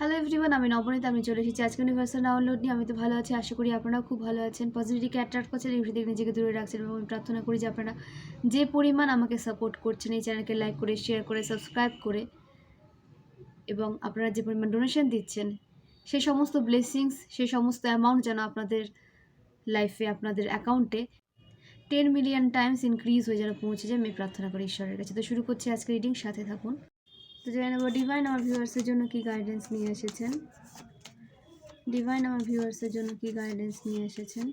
Hello everyone আমি নবনীত, আমি চলে এসেছি আজকে ইউনিভার্সাল ডাউনলোড নিয়ে। আমি তো ভালো আছি, আশা করি আপনারাও খুব ভালো আছেন। পজিটিভিটিকে অ্যাট্রাক্ট করছেন, এই থেকে নিজেকে দূরে রাখছেন এবং আমি প্রার্থনা করি যে আপনারা যে পরিমাণ আমাকে সাপোর্ট করছেন এই চ্যানেলকে লাইক করে শেয়ার করে সাবস্ক্রাইব করে এবং আপনারা যে পরিমাণ ডোনেশন দিচ্ছেন সেই সমস্ত ব্লেসিংস সেই সমস্ত অ্যামাউন্ট যেন আপনাদের লাইফে আপনাদের অ্যাকাউন্টে টেন মিলিয়ন টাইমস ইনক্রিজ হয়ে যেন পৌঁছে যায়, আমি প্রার্থনা করি ঈশ্বরের কাছে। তো শুরু করছি আজকে রিডিং সাথে থাকুন। তো জেনে নেব। ডিভাইন আমার ভিউয়ার্সের জন্য কি গাইডেন্স নিয়ে এসেছেন? ডিভাইন আমার ভিউয়ার্সের জন্য কি গাইডেন্স নিয়ে এসেছেন?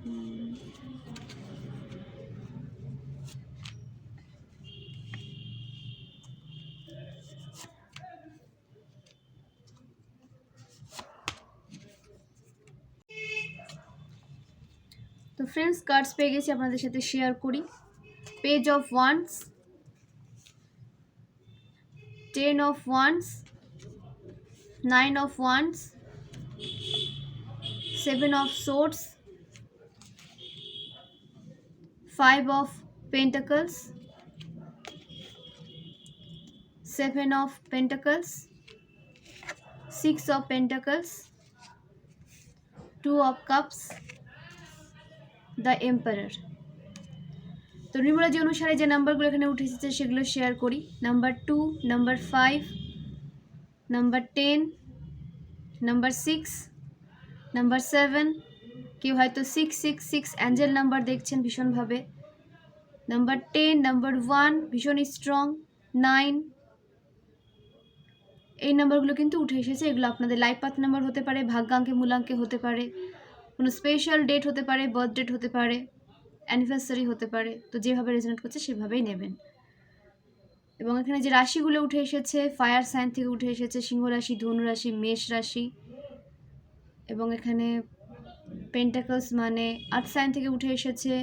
তো ফ্রেন্ডস কার্ডস পেয়ে গেছি, আপনাদের সাথে শেয়ার করি। Page of wands ten of wands nine of wands seven of swords five of pentacles seven of pentacles six of pentacles two of cups the emperor তো নিউমোলজি অনুসারে যে নাম্বারগুলো এখানে উঠে এসেছে, সেগুলো শেয়ার করি। Number two number five number ten number six number seven কেউ হয়তো six six six angel number দেখছেন ভীষণভাবে। নাম্বার টেন নাম্বার ওয়ান ভীষণ স্ট্রং নাইন এই নাম্বারগুলো কিন্তু উঠে এসেছে, এগুলো আপনাদের লাইফ পাথ নাম্বার হতে পারে, ভাগ্যাঙ্কে মূলাঙ্কে হতে পারে, কোনো স্পেশাল ডেট হতে পারে বার্থ ডেট হতে পারে অ্যানিভার্সারি হতে পারে, তো যেভাবে রেজনেট করছে সেভাবেই নেবেন। এবং এখানে যে রাশিগুলো উঠে এসেছে ফায়ার সাইন থেকে উঠে এসেছে সিংহ রাশি ধনু রাশি মেষ রাশি এবং এখানে পেন্টাকলস মানে আর্থ সাইন থেকে উঠে এসেছে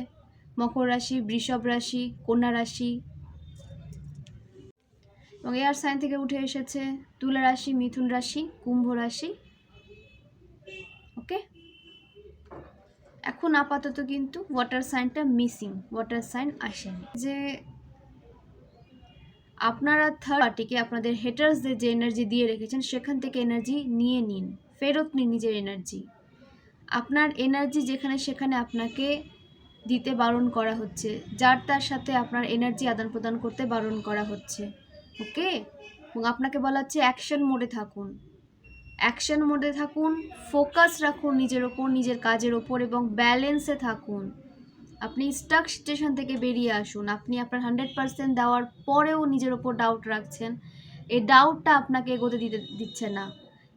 মকর রাশি, বৃষভ রাশি, কন্যা রাশি এবং এয়ার সাইন থেকে উঠে এসেছে তুলা রাশি, মিথুন রাশি, কুম্ভ রাশি। ওকে? এখন আপাতত কিন্তু ওয়াটার সাইনটা মিসিং ওয়াটার সাইন আসেনি। যে আপনারা থার্ড পার্টিকে আপনাদের হেটার্সদের যে এনার্জি দিয়ে রেখেছেন, সেখান থেকে এনার্জি নিয়ে নিন। ফেরত নিন নিজের এনার্জি আপনার এনার্জি যেখানে, সেখানে আপনাকে দিতে বারণ করা হচ্ছে, যার তার সাথে আপনার এনার্জি আদান প্রদান করতে বারণ করা হচ্ছে ওকে এবং আপনাকে বলা হচ্ছে অ্যাকশন মোডে থাকুন। অ্যাকশন মোডে থাকুন ফোকাস রাখুন নিজের ওপর, নিজের কাজের ওপর এবং ব্যালেন্সে থাকুন। আপনি স্টাক সিচুয়েশন থেকে বেরিয়ে আসুন। আপনি আপনার হান্ড্রেড পার্সেন্ট দেওয়ার পরেও নিজের ওপর ডাউট রাখছেন। এই ডাউটটা আপনাকে এগোতে দিতে দিচ্ছে না।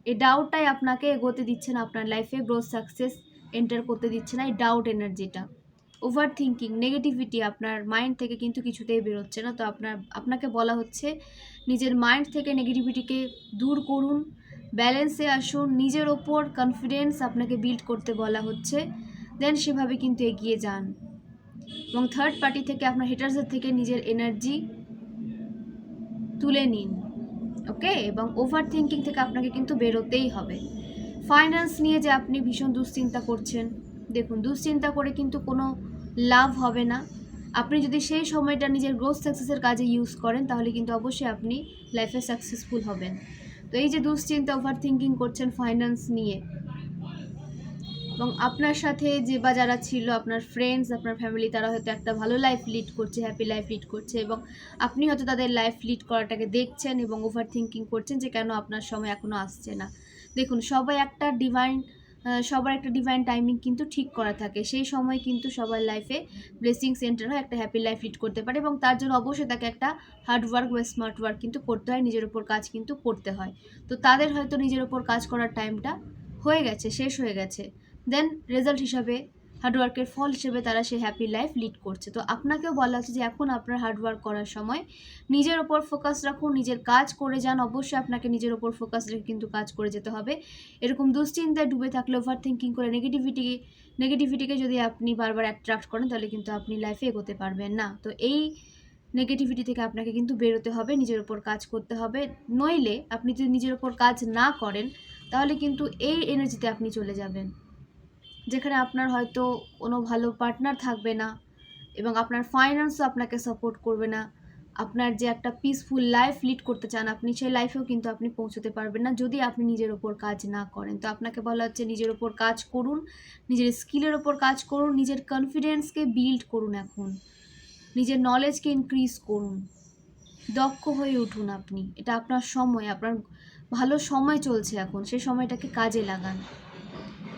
এই ডাউটটাই আপনাকে এগোতে দিচ্ছে না, আপনার লাইফে গ্রোথ সাকসেস এন্টার করতে দিচ্ছে না এই ডাউট এনার্জিটা ওভার থিঙ্কিং নেগেটিভিটি আপনার মাইন্ড থেকে কিন্তু কিছুতেই বেরোচ্ছে না। তো আপনার, আপনাকে বলা হচ্ছে নিজের মাইন্ড থেকে নেগেটিভিটিকে দূর করুন ব্যালেন্সে আসুন, নিজের ওপর কনফিডেন্স আপনাকে বিল্ড করতে বলা হচ্ছে দেন সেভাবে কিন্তু এগিয়ে যান। এবং থার্ড পার্টি থেকে, আপনার হেটার্সের থেকে নিজের এনার্জি তুলে নিন ওকে এবং ওভার থিঙ্কিং থেকে আপনাকে কিন্তু বেরোতেই হবে। ফাইন্যান্স নিয়ে যে আপনি ভীষণ দুশ্চিন্তা করছেন দেখুন, দুশ্চিন্তা করে কিন্তু কোনো লাভ হবে না। আপনি যদি সেই সময়টা নিজের গ্রোথ সাকসেসের কাজে ইউজ করেন, তাহলে কিন্তু অবশ্যই আপনি লাইফে সাকসেসফুল হবেন। তো এই যে দুশ্চিন্তা ওভার থিঙ্কিং করছেন ফাইন্যান্স নিয়ে, এবং আপনার সাথে যে বা যারা ছিল, আপনার ফ্রেন্ডস আপনার ফ্যামিলি তারা হয়তো একটা ভালো লাইফ লিড করছে হ্যাপি লাইফ লিড করছে, এবং আপনি হয়তো তাদের লাইফ লিড করাটাকে দেখছেন এবং ওভার থিঙ্কিং করছেন যে কেন আপনার সময় এখনও আসছে না। দেখুন, সবাই একটা ডিভাইন সবার একটা ডিভাইন টাইমিং কিন্তু ঠিক করা থাকে। সেই সময় কিন্তু সবার লাইফে ব্লেসিং সেন্টার হয়, একটা হ্যাপি লাইফ লিড করতে পারে এবং তার জন্য অবশ্যই তাকে একটা হার্ড ওয়ার্ক বা স্মার্ট ওয়ার্ক কিন্তু করতে হয়, নিজের ওপর কাজ কিন্তু করতে হয়। তো তাদের হয়তো নিজের ওপর কাজ করার টাইমটা হয়ে গেছে, শেষ হয়ে গেছে। দেন রেজাল্ট হিসাবে হার্ডওয়ার্কের ফল হিসেবে তারা সেই হ্যাপি লাইফ লিড করছে। তো আপনাকেও বলা হচ্ছে যে এখন আপনার হার্ডওয়ার্ক করার সময় নিজের ওপর ফোকাস রাখুন, নিজের কাজ করে যান, অবশ্যই আপনাকে নিজের ওপর ফোকাস রেখে কিন্তু কাজ করে যেতে হবে। এরকম দুশ্চিন্তায় ডুবে থাকলে ওভার থিঙ্কিং করে নেগেটিভিটি নেগেটিভিটিকে যদি আপনি বারবার অ্যাট্রাক্ট করেন, তাহলে কিন্তু আপনি লাইফে এগোতে পারবেন না। তো এই নেগেটিভিটি থেকে আপনাকে কিন্তু বেরোতে হবে, নিজের ওপর কাজ করতে হবে। নইলে আপনি যদি নিজের ওপর কাজ না করেন, তাহলে কিন্তু এই এনার্জিতে আপনি চলে যাবেন। যেখানে আপনার হয়তো কোনো ভালো পার্টনার থাকবে না এবং আপনার ফাইন্যান্সও আপনাকে সাপোর্ট করবে না। আপনার যে একটা পিসফুল লাইফ লিড করতে চান, আপনি সেই লাইফেও কিন্তু আপনি পৌঁছতে পারবেন না যদি আপনি নিজের ওপর কাজ না করেন। তো আপনাকে বলা হচ্ছে নিজের ওপর কাজ করুন, নিজের স্কিলের ওপর কাজ করুন, নিজের কনফিডেন্সকে বিল্ড করুন এখন। নিজের নলেজকে ইনক্রিজ করুন। দক্ষ হয়ে উঠুন আপনি। এটা আপনার সময়, আপনার ভালো সময় চলছে এখন। সেই সময়টাকে কাজে লাগান।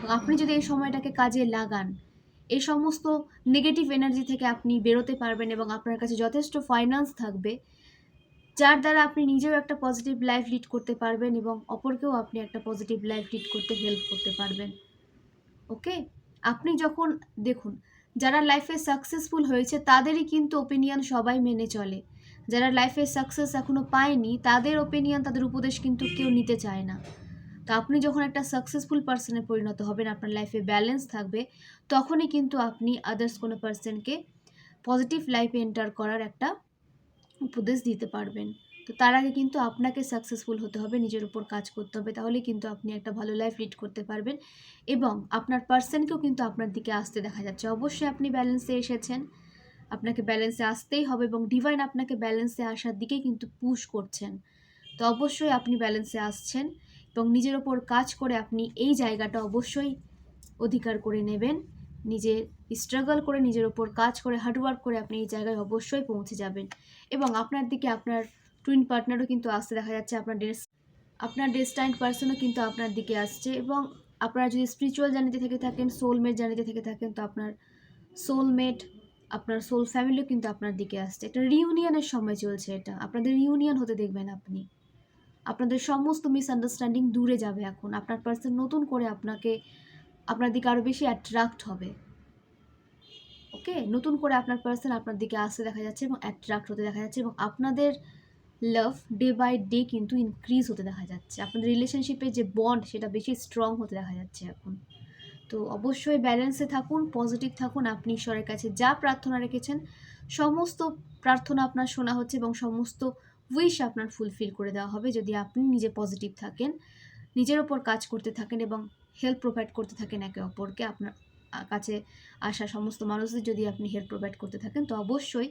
এবং আপনি যদি এই সময়টাকে কাজে লাগান, এই সমস্ত নেগেটিভ এনার্জি থেকে আপনি বেরোতে পারবেন এবং আপনার কাছে যথেষ্ট ফাইন্যান্স থাকবে, যার দ্বারা আপনি নিজেও একটা পজিটিভ লাইফ লিড করতে পারবেন এবং অপরকেও আপনি একটা পজিটিভ লাইফ লিড করতে হেল্প করতে পারবেন। ওকে আপনি যখন, দেখুন, যারা লাইফে সাকসেসফুল হয়েছে, তাদেরই কিন্তু ওপিনিয়ন সবাই মেনে চলে। যারা লাইফে সাকসেস এখনও পায়নি, তাদের ওপিনিয়ন তাদের উপদেশ কিন্তু কেউ নিতে চায় না। তো আপনি যখন একটা সাকসেসফুল পার্সনে পরিণত হবেন, আপনার লাইফে ব্যালেন্স থাকবে, তখনই কিন্তু আপনি আদার্স কোনো পার্সনকে পজিটিভ লাইফে এন্টার করার একটা উপদেশ দিতে পারবেন। তো তার আগে কিন্তু আপনাকে সাকসেসফুল হতে হবে, নিজের উপর কাজ করতে হবে, তাহলে কিন্তু আপনি একটা ভালো লাইফ লিড করতে পারবেন এবং আপনার পার্সনকেও কিন্তু আপনার দিকে আসতে দেখা যাচ্ছে। অবশ্যই আপনি ব্যালেন্সে এসেছেন, আপনাকে ব্যালেন্সে আসতেই হবে এবং ডিভাইন আপনাকে ব্যালেন্সে আসার দিকেই কিন্তু পুশ করছেন। তো অবশ্যই আপনি ব্যালেন্সে আসছেন। এবং নিজের ওপর কাজ করে আপনি এই জায়গাটা অবশ্যই অধিকার করে নেবেন। নিজে স্ট্রাগল করে নিজের ওপর কাজ করে হার্ডওয়ার্ক করে আপনি এই জায়গায় অবশ্যই পৌঁছে যাবেন। এবং আপনার দিকে আপনার টুইন পার্টনারও কিন্তু আসতে দেখা যাচ্ছে, আপনার ডেস আপনার ডেস্টাইন্ড পার্সনও কিন্তু আপনার দিকে আসছে। এবং আপনারা যদি স্পিরিচুয়াল জার্নিতে থেকে থাকেন সোলমেট জার্নিতে থেকে থাকেন, তো আপনার সোলমেট আপনার সোল ফ্যামিলিও কিন্তু আপনার দিকে আসছে। একটা রিউনিয়নের সময় চলছে এটা। আপনাদের রিউনিয়ন হতে দেখবেন আপনি। আপনাদের সমস্ত মিসআন্ডারস্ট্যান্ডিং দূরে যাবে এখন। আপনার পার্সন নতুন করে আপনাকে, আপনার দিকে আরও বেশি অ্যাট্রাক্ট হবে। ওকে নতুন করে আপনার পার্সন আপনার দিকে আসতে দেখা যাচ্ছে এবং অ্যাট্রাক্ট হতে দেখা যাচ্ছে এবং আপনাদের লাভ ডে বাই ডে কিন্তু ইনক্রিজ হতে দেখা যাচ্ছে। আপনাদের রিলেশনশিপে যে বন্ড সেটা বেশি স্ট্রং হতে দেখা যাচ্ছে এখন। তো অবশ্যই ব্যালেন্সে থাকুন পজিটিভ থাকুন, আপনি ঈশ্বরের কাছে যা প্রার্থনা রেখেছেন, সমস্ত প্রার্থনা আপনার শোনা হচ্ছে এবং সমস্ত উইশ আপনার ফুলফিল করে দেওয়া হবে যদি আপনি নিজে পজিটিভ থাকেন, নিজের ওপর কাজ করতে থাকেন এবং হেল্প প্রোভাইড করতে থাকেন একে অপরকে, আপনার কাছে আসা সমস্ত মানুষদের যদি আপনি হেল্প প্রোভাইড করতে থাকেন, তো অবশ্যই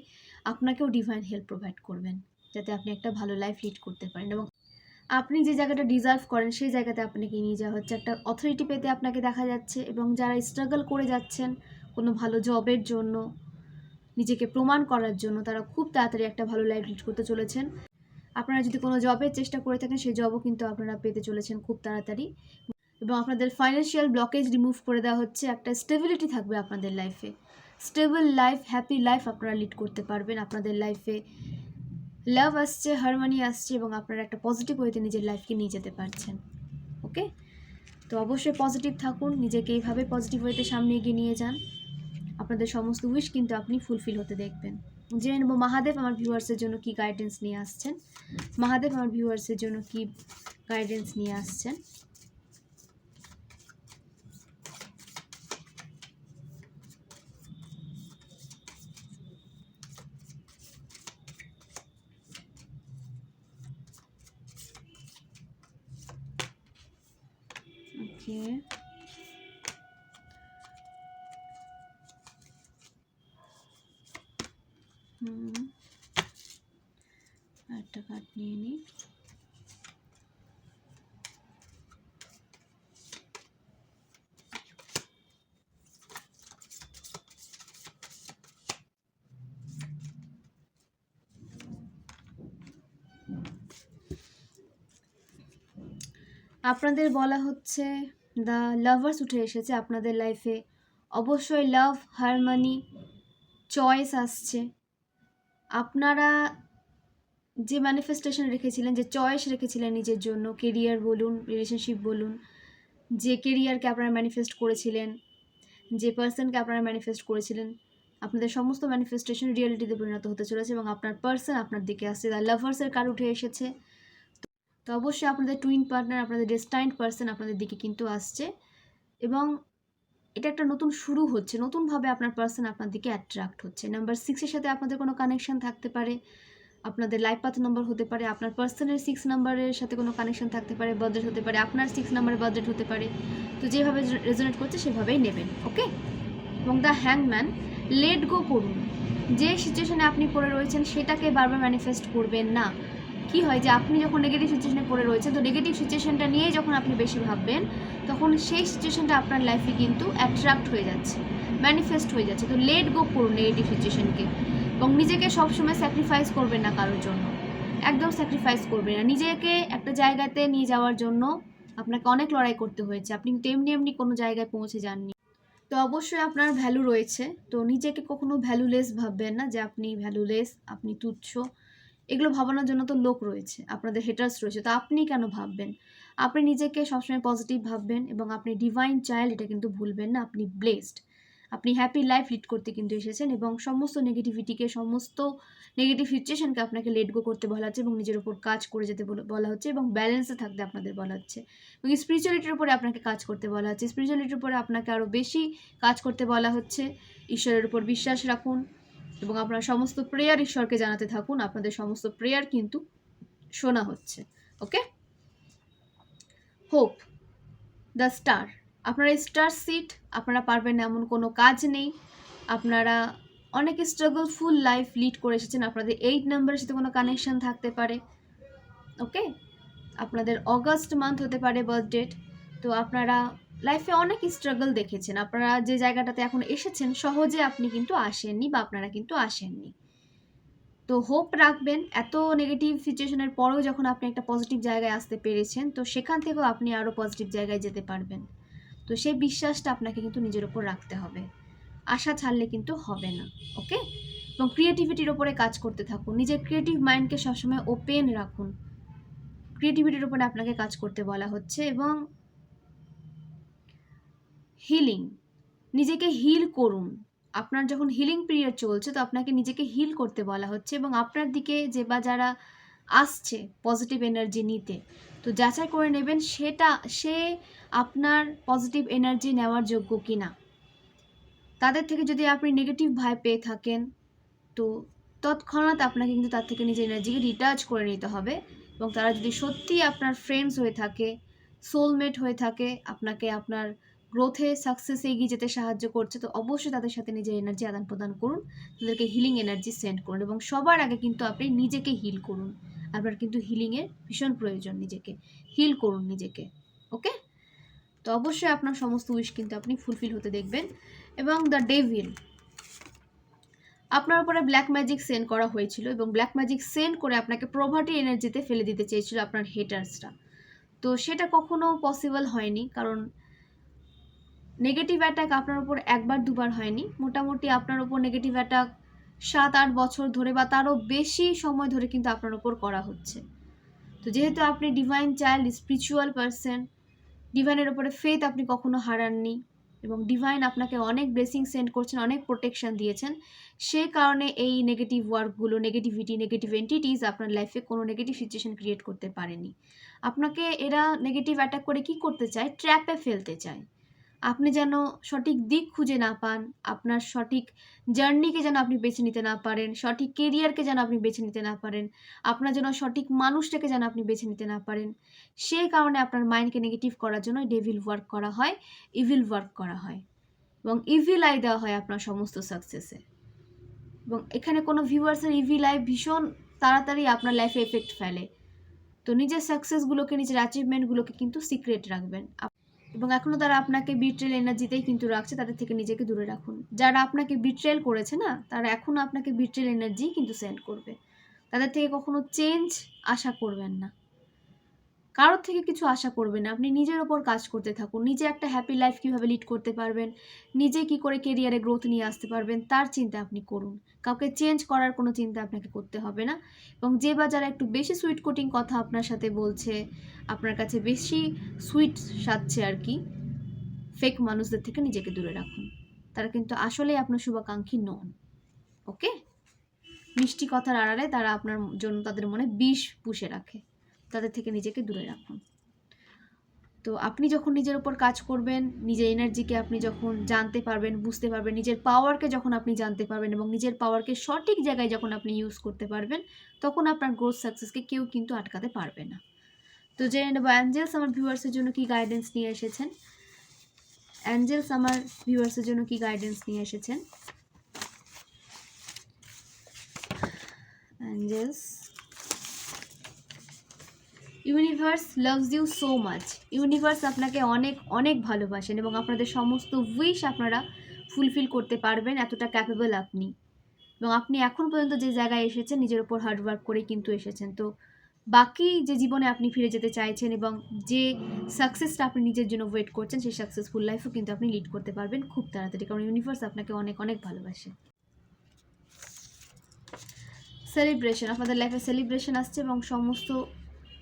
আপনাকেও ডিভাইন হেল্প প্রোভাইড করবেন। যাতে আপনি একটা ভালো লাইফ লিড করতে পারেন এবং আপনি যে জায়গাটা ডিজার্ভ করেন, সেই জায়গাতে আপনাকে নিয়ে যাওয়া হচ্ছে। একটা অথরিটি পেতে আপনাকে দেখা যাচ্ছে এবং যারা স্ট্রাগল করে যাচ্ছেন কোনো ভালো জবের জন্য, নিজেকে প্রমাণ করার জন্য, তারা খুব তাড়াতাড়ি একটা ভালো লাইফ লিড করতে চলেছেন। আপনারা যদি কোনো জবের চেষ্টা করে থাকেন, সেই জবও কিন্তু আপনারা পেতে চলেছেন খুব তাড়াতাড়ি। এবং আপনাদের ফাইন্যান্সিয়াল ব্লকেজ রিমুভ করে দেওয়া হচ্ছে, একটা স্টেবিলিটি থাকবে আপনাদের লাইফে স্টেবল লাইফ হ্যাপি লাইফ আপনারা লিড করতে পারবেন। আপনাদের লাইফে লাভ আসছে হারমোনি আসছে এবং আপনারা একটা পজিটিভ ওয়েতে নিজের লাইফকে নিয়ে যেতে পারছেন। ওকে তো অবশ্যই পজিটিভ থাকুন, নিজেকে এইভাবে পজিটিভ ওয়েতে সামনে এগিয়ে নিয়ে যান। আপনাদের সমস্ত উইশ কিন্তু আপনি ফুলফিল হতে দেখবেন। জেনে নেব মহাদেব আমার ভিউয়ার্সের জন্য কি গাইডেন্স নিয়ে আসছেন। মহাদেব আমার ভিউয়ার্সের জন্য কি গাইডেন্স নিয়ে আসছেন। ওকে হুম একটা কার্ড নিয়ে নিই আপনাদের বলা হচ্ছে দ্য লাভার্স উঠে এসেছে আপনাদের লাইফে। অবশ্যই লাভ হারমোনি চয়েস আসছে। আপনারা যে ম্যানিফেস্টেশন রেখেছিলেন, যে চয়েস রেখেছিলেন নিজের জন্য কেরিয়ার বলুন রিলেশনশিপ বলুন, যে কেরিয়ারকে আপনারা ম্যানিফেস্ট করেছিলেন, যে পার্সনকে আপনারা ম্যানিফেস্ট করেছিলেন, আপনাদের সমস্ত ম্যানিফেস্টেশন রিয়েলিটিতে পরিণত হতে চলেছে এবং আপনার পার্সন আপনার দিকে আসছে। দ্য লাভার্সের কার উঠে এসেছে। তো অবশ্যই আপনাদের টুইন পার্টনার আপনাদের ডেস্টাইন্ড পার্সন আপনাদের দিকে কিন্তু আসছে এবং এটা একটা নতুন শুরু হচ্ছে, নতুনভাবে আপনার পার্সন আপনার দিকে অ্যাট্রাক্ট হচ্ছে। নাম্বার সিক্সের সাথে আপনাদের কোনো কানেকশন থাকতে পারে, আপনাদের লাইফ পাথ নম্বর হতে পারে, আপনার পার্সনের সিক্স নাম্বারের সাথে কোনো কানেকশন থাকতে পারে বার্থডেট হতে পারে, আপনার সিক্স নাম্বারের বার্থডেট হতে পারে। তো যেভাবে রেজোনেট করছে সেভাবেই নেবেন ওকে এবং দ্য হ্যাংম্যান লেট গো করুন। যে সিচুয়েশানে আপনি পড়ে রয়েছেন, সেটাকে বারবার ম্যানিফেস্ট করবেন না। কি হয় যে আপনি যখন নেগেটিভ সিচুয়েশনে পড়ে রয়েছেন, তো নেগেটিভ সিচুয়েশনটা নিয়ে যখন আপনি বেশি ভাববেন, তখন সেই সিচুয়েশনটা আপনার লাইফে কিন্তু অ্যাট্রাক্ট হয়ে যাচ্ছে ম্যানিফেস্ট হয়ে যাচ্ছে। তো লেট গো করুন নেগেটিভ সিচুয়েশনকে এবং নিজেকে সবসময় স্যাক্রিফাইস করবেন না কারোর জন্য। একদম স্যাক্রিফাইস করবেন না। নিজেকে একটা জায়গাতে নিয়ে যাওয়ার জন্য আপনাকে অনেক লড়াই করতে হয়েছে। আপনি কিন্তু এমনি এমনি কোনো জায়গায় পৌঁছে যাননি। তো অবশ্যই আপনার ভ্যালু রয়েছে। তো নিজেকে কখনো ভ্যালুলেস ভাববেন না যে আপনি ভ্যালুলেস আপনি তুচ্ছ। এগুলো ভাবানোর জন্য তো লোক রয়েছে, আপনাদের হেটার্স রয়েছে, তো আপনি কেন ভাববেন? আপনি নিজেকে সবসময় পজিটিভ ভাববেন এবং আপনি ডিভাইন চাইল্ড এটা কিন্তু ভুলবেন না, আপনি ব্লেসড আপনি হ্যাপি লাইফ লিড করতে কিন্তু এসেছেন এবং সমস্ত নেগেটিভিটিকে সমস্ত নেগেটিভ সিচুয়েশনকে আপনাকে লেট গো করতে বলা হচ্ছে এবং নিজের উপর কাজ করে যেতে বল- হচ্ছে এবং ব্যালেন্সে থাকতে আপনাদের বলা হচ্ছে। এবং স্পিরিচুয়ালিটির উপরে আপনাকে কাজ করতে বলা হচ্ছে। স্পিরিচুয়ালিটির উপরে আপনাকে আরও বেশি কাজ করতে বলা হচ্ছে। ঈশ্বরের উপর বিশ্বাস রাখুন। এবং আপনার সমস্ত প্রেয়ার ঈশ্বরকে জানাতে থাকুন। আপনাদের সমস্ত প্রেয়ার কিন্তু শোনা হচ্ছে। ওকে হোপ দ্য স্টার আপনারা স্টার সিট আপনারা পারবেন এমন কোনো কাজ নেই। আপনারা অনেক স্ট্রাগল ফুল লাইফ লিড করে এসেছেন। আপনাদের এইট নাম্বারের সাথে কোনো কানেকশন থাকতে পারে। ওকে আপনাদের অগস্ট মান্থ হতে পারে বার্থ ডেট তো আপনারা লাইফে অনেক স্ট্রাগল দেখেছেন। আপনারা যে জায়গাটাতে এখন এসেছেন, সহজে আপনি কিন্তু আসেননি বা আপনারা কিন্তু আসেননি। তো হোপ রাখবেন, এত নেগেটিভ সিচুয়েশনের পরেও যখন আপনি একটা পজিটিভ জায়গায় আসতে পেরেছেন, তো সেখান থেকেও আপনি আরও পজিটিভ জায়গায় যেতে পারবেন। তো সেই বিশ্বাসটা আপনাকে কিন্তু নিজের ওপর রাখতে হবে। আশা ছাড়লে কিন্তু হবে না ওকে এবং ক্রিয়েটিভিটির ওপরে কাজ করতে থাকুন। নিজের ক্রিয়েটিভ মাইন্ডকে সবসময় ওপেন রাখুন। ক্রিয়েটিভিটির উপরে আপনাকে কাজ করতে বলা হচ্ছে এবং হিলিং নিজেকে হিল করুন। আপনার যখন হিলিং পিরিয়ড চলছে, তো আপনাকে নিজেকে হিল করতে বলা হচ্ছে এবং আপনার দিকে যে বা যারা আসছে পজিটিভ এনার্জি নিতে, তো যাচাই করে নেবেন সেটা, সে আপনার পজিটিভ এনার্জি নেওয়ার যোগ্য কি না তাদের থেকে যদি আপনি নেগেটিভ ভাই পেয়ে থাকেন, তো তৎক্ষণাৎ আপনাকে কিন্তু তার থেকে নিজের এনার্জিকে রিটাচ করে নিতে হবে এবং তারা যদি সত্যি আপনার ফ্রেন্ডস হয়ে থাকে সোলমেট হয়ে থাকে, আপনাকে আপনার গ্রোথে সাকসেসে এগিয়ে যেতে সাহায্য করছে, তো অবশ্যই তাদের সাথে নিজের এনার্জি আদান প্রদান করুন, তাদেরকে হিলিং এনার্জি সেন্ড করুন এবং সবার আগে কিন্তু আপনি নিজেকে হিল করুন। আপনার কিন্তু হিলিংয়ের ভীষণ প্রয়োজন নিজেকে হিল করুন নিজেকে ওকে তো অবশ্যই আপনার সমস্ত উইশ কিন্তু আপনি ফুলফিল হতে দেখবেন এবং দ্য ডেভিল আপনার উপরে ব্ল্যাক ম্যাজিক সেন্ড করা হয়েছিল এবং ব্ল্যাক ম্যাজিক সেন্ড করে আপনাকে প্রভার্টি এনার্জিতে ফেলে দিতে চেয়েছিল আপনার হেটার্সরা তো সেটা কখনো পসিবল হয়নি, কারণ নেগেটিভ অ্যাটাক আপনার উপর একবার, দুবার হয়নি। মোটামুটি আপনার উপর নেগেটিভ অ্যাটাক সাত, আট বছর ধরে বা তারও বেশি সময় ধরে কিন্তু আপনার উপর করা হচ্ছে। তো যেহেতু আপনি ডিভাইন চাইল্ড স্পিরিচুয়াল পারসন ডিভাইনের উপরে ফেথ আপনি কখনো হারাননি এবং ডিভাইন আপনাকে অনেক ব্লেসিং সেন্ড করছেন, অনেক প্রোটেকশন দিয়েছেন সেই কারণে এই নেগেটিভ ওয়ার্কগুলো নেগেটিভিটি নেগেটিভ এন্টিটিস আপনার লাইফে কোনো নেগেটিভ সিচুয়েশন ক্রিয়েট করতে পারেনি। আপনাকে এরা নেগেটিভ অ্যাটাক করে কি করতে চায়? ট্র্যাপে ফেলতে চায়। আপনি যেন সঠিক দিক খুঁজে না পান, আপনার সঠিক জার্নিকে যেন আপনি বেছে নিতে না পারেন, সঠিক কেরিয়ারকে যেন আপনি বেছে নিতে না পারেন, আপনার যেন সঠিক মানুষটাকে যেন আপনি বেছে নিতে না পারেন সেই কারণে আপনার মাইন্ডকে নেগেটিভ করার জন্য ডেভিল ওয়ার্ক করা হয় ইভিল ওয়ার্ক করা হয় এবং ইভিল আই দেওয়া হয় আপনার সমস্ত সাকসেসে এবং এখানে কোনো ভিউয়ার্সের ইভিল আই ভীষণ তাড়াতাড়ি আপনার লাইফে এফেক্ট ফেলে। তো নিজের সাকসেসগুলোকে নিজের অ্যাচিভমেন্টগুলোকে কিন্তু সিক্রেট রাখবেন। এবং এখনও তারা আপনাকে বিট্রেল এনার্জিতেই কিন্তু রাখছে, তাদের থেকে নিজেকে দূরে রাখুন। যারা আপনাকে বিট্রেল করেছে না, তারা এখনও আপনাকে বিট্রেল এনার্জি কিন্তু সেন্ড করবে। তাদের থেকে কখনো চেঞ্জ আশা করবেন না। কারোর থেকে কিছু আশা করবেন না। আপনি নিজের ওপর কাজ করতে থাকুন। নিজে একটা হ্যাপি লাইফ কীভাবে লিড করতে পারবেন, নিজে কি করে কেরিয়ারে গ্রোথ নিয়ে আসতে পারবেন, তার চিন্তা আপনি করুন। কাউকে চেঞ্জ করার কোনো চিন্তা আপনাকে করতে হবে না এবং যে বা যারা একটু বেশি সুইট কোটিং কথা আপনার সাথে বলছে, আপনার কাছে বেশি সুইট সাজছে আর কি ফেক মানুষদের থেকে নিজেকে দূরে রাখুন। তারা কিন্তু আসলেই আপনার শুভাকাঙ্ক্ষী নন। ওকে মিষ্টি কথার আড়ালে তারা আপনার জন্য তাদের মনে বিষ পুষে রাখে। তাদের থেকে নিজেকে দূরে রাখুন। তো আপনি যখন নিজের উপর কাজ করবেন, নিজের এনার্জিকে আপনি যখন জানতে পারবেন, বুঝতে পারবেন, নিজের পাওয়ারকে যখন আপনি জানতে পারবেন এবং নিজের পাওয়ারকে সঠিক জায়গায় যখন আপনি ইউজ করতে পারবেন, তখন আপনার গ্রোথ সাকসেসকে কেউ কিন্তু আটকাতে পারবে না। তো জেনে নেব অ্যাঞ্জেলস আমার ভিউয়ার্সের জন্য কি গাইডেন্স নিয়ে এসেছেন? অ্যাঞ্জেলস আমার ভিউয়ার্সের জন্য কি গাইডেন্স নিয়ে এসেছেন? Angels universe loves you so much universe আপনাকে অনেক অনেক ভালোবাসেন এবং আপনাদের সমস্ত উইশ আপনারা ফুলফিল করতে পারবেন এতটা ক্যাপেবল আপনি। এবং আপনি এখন পর্যন্ত যে জায়গায় এসেছেন, নিজের ওপর হার্ডওয়ার্ক করে কিন্তু এসেছেন। তো বাকি যে জীবনে আপনি ফিরে যেতে চাইছেন এবং যে সাকসেসটা আপনি নিজের জন্য ওয়েট করছেন, সেই সাকসেসফুল লাইফও কিন্তু আপনি লিড করতে পারবেন খুব তাড়াতাড়ি। কারণ ইউনিভার্স আপনাকে অনেক অনেক ভালোবাসে। সেলিব্রেশন আপনাদের লাইফে সেলিব্রেশন আসছে এবং সমস্ত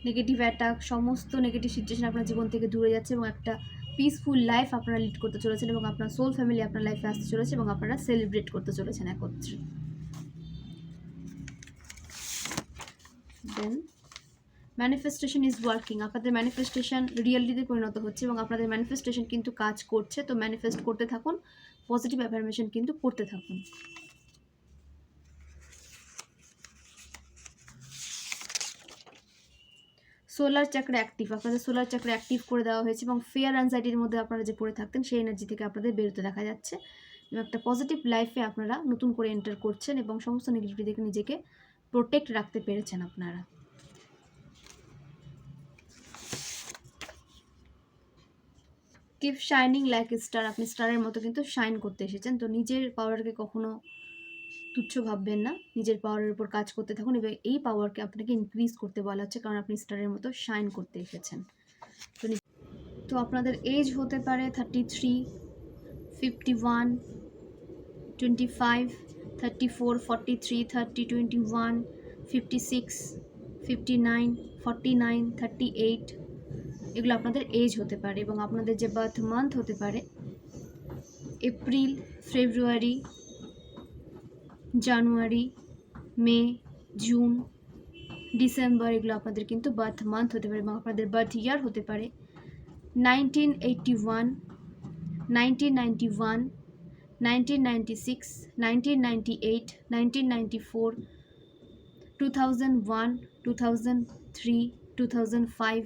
নেগেটিভ অ্যাটাক সমস্ত নেগেটিভ সিচুয়েশন আপনার জীবন থেকে দূরে যাচ্ছে এবং একটা পিসফুল লাইফ আপনারা লিড করতে চলেছেন এবং আপনার সোল ফ্যামিলি আপনার লাইফে আসতে চলেছে এবং আপনারা সেলিব্রেট করতে চলেছেন একত্রে। দেন ম্যানিফেস্টেশন ইজ ওয়ার্কিং আপনাদের ম্যানিফেস্টেশন রিয়েলিটিতে পরিণত হচ্ছে এবং আপনাদের ম্যানিফেস্টেশন কিন্তু কাজ করছে। তো ম্যানিফেস্ট করতে থাকুন পজিটিভ অ্যাফার্মেশন কিন্তু করতে থাকুন। সোলার চাকরা অ্যাক্টিভ আপনাদের সোলার চাকরা অ্যাক্টিভ করে দেওয়া হয়েছে এবং ফেয়ার অ্যাংজাইটির মধ্যে আপনারা যে পড়ে থাকতেন, সেই এনার্জি থেকে আপনাদের বেরোতে দেখা যাচ্ছে। এবং একটা পজিটিভ লাইফে আপনারা নতুন করে এন্টার করছেন এবং সমস্ত নেগেটিভিটি থেকে নিজেকে প্রোটেক্ট রাখতে পেরেছেন আপনারা। কিপ শাইনিং লাইক স্টার আপনি স্টারের মতো কিন্তু শাইন করতে এসেছেন। তো নিজের পাওয়ারকে কখনো তুচ্ছ ভাববেন না, নিজের পাওয়ারের উপর কাজ করতে থাকুন এবং এই পাওয়ারকে আপনাকে ইনক্রিজ করতে বলা হচ্ছে কারণ আপনি স্টারের মতো শাইন করতে এসেছেন। তো তো আপনাদের এজ হতে পারে thirty three fifty one twenty five thirty four forty three thirty twenty one fifty six fifty nine forty nine thirty eight এগুলো আপনাদের এজ হতে পারে এবং আপনাদের যে বার্থ মান্থ হতে পারে April February January, May, June, December এগুলো আপনাদের কিন্তু বার্থ মান্থ হতে পারে এবং আপনাদের বার্থ ইয়ার হতে পারে। Nineteen eighty one, nineteen ninety one, nineteen ninety six, nineteen ninety eight, nineteen ninety four, two thousand one, two thousand three, two thousand five,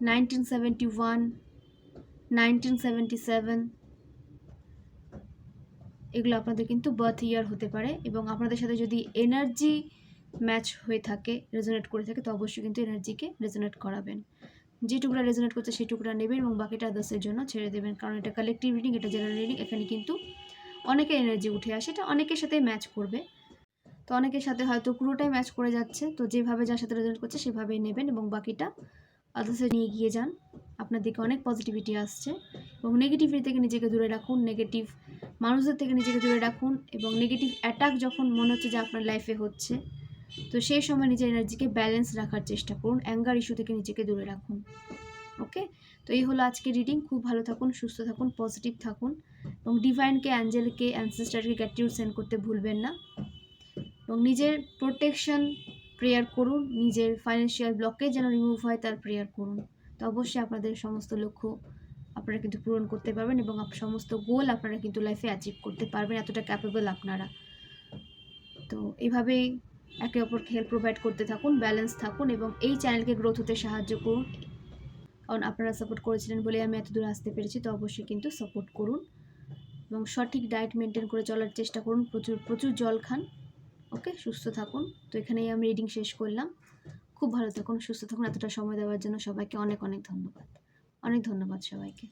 nineteen seventy one, nineteen seventy seven এগুলো আপনাদের কিন্তু birth year হতে পারে এবং আপনাদের সাথে যদি energy match হয়ে থাকে রেজোনেট করে থাকে, তো অবশ্যই কিন্তু এনার্জিকে রেজোনেট করাবেন। যে টুকরা রেজোনেট করছে সেই টুকরা নেবেন এবং বাকিটা আদার্সের জন্য ছেড়ে দেবেন। কারণ এটা কালেকটিভ রিডিং এটা জেনারেল রিডিং এখানে কিন্তু অনেকের এনার্জি উঠে আসে, এটা অনেকের সাথে ম্যাচ করবে। তো অনেকের সাথে হয়তো পুরোটাই ম্যাচ করে যাচ্ছে, তো যেভাবে যার সাথে রেজোনেট করছে সেভাবেই নেবেন এবং বাকিটা আদার্সে নিয়ে গিয়ে যান। আপনার দিকে অনেক পজিটিভিটি আসছে এবং নেগেটিভিটি থেকে নিজেকে দূরে রাখুন নেগেটিভ মানুষদের থেকে নিজেকে দূরে রাখুন এবং নেগেটিভ অ্যাটাক যখন মনে হচ্ছে যে আপনার লাইফে হচ্ছে, তো সেই সময় নিজের এনার্জিকে ব্যালেন্স রাখার চেষ্টা করুন অ্যাঙ্গার ইস্যু থেকে নিজেকে দূরে রাখুন ওকে তো এই হলো আজকে রিডিং খুব ভালো থাকুন, সুস্থ থাকুন পজিটিভ থাকুন এবং ডিভাইনকে অ্যাঞ্জেলকে অ্যানসেস্টারকে গ্যাটিউড সেন্ড করতে ভুলবেন না এবং নিজের প্রোটেকশন প্রেয়ার করুন, নিজের ফাইন্যান্সিয়াল ব্লকে যেন রিমুভ হয় তার প্রেয়ার করুন। তো অবশ্যই আপনাদের সমস্ত লক্ষ্য আপনারা কিন্তু পূরণ করতে পারবেন এবং সমস্ত গোল আপনারা কিন্তু লাইফে অ্যাচিভ করতে পারবেন এতটা ক্যাপেবল আপনারা। তো এভাবেই একে অপরকে হেল্প প্রোভাইড করতে থাকুন ব্যালেন্স থাকুন এবং এই চ্যানেলকে গ্রোথ হতে সাহায্য করুন। কারণ আপনারা সাপোর্ট করেছিলেন বলে আমি এত দূর আসতে পেরেছি, তো অবশ্যই কিন্তু সাপোর্ট করুন এবং সঠিক ডায়েট মেনটেন করে চলার চেষ্টা করুন। প্রচুর প্রচুর জল খান ওকে সুস্থ থাকুন। তো এখানেই আমি রিডিং শেষ করলাম। খুব ভালো থাকুন, সুস্থ থাকুন। এতটা সময় দেওয়ার জন্য সবাইকে অনেক অনেক ধন্যবাদ। অনেক ধন্যবাদ সবাইকে।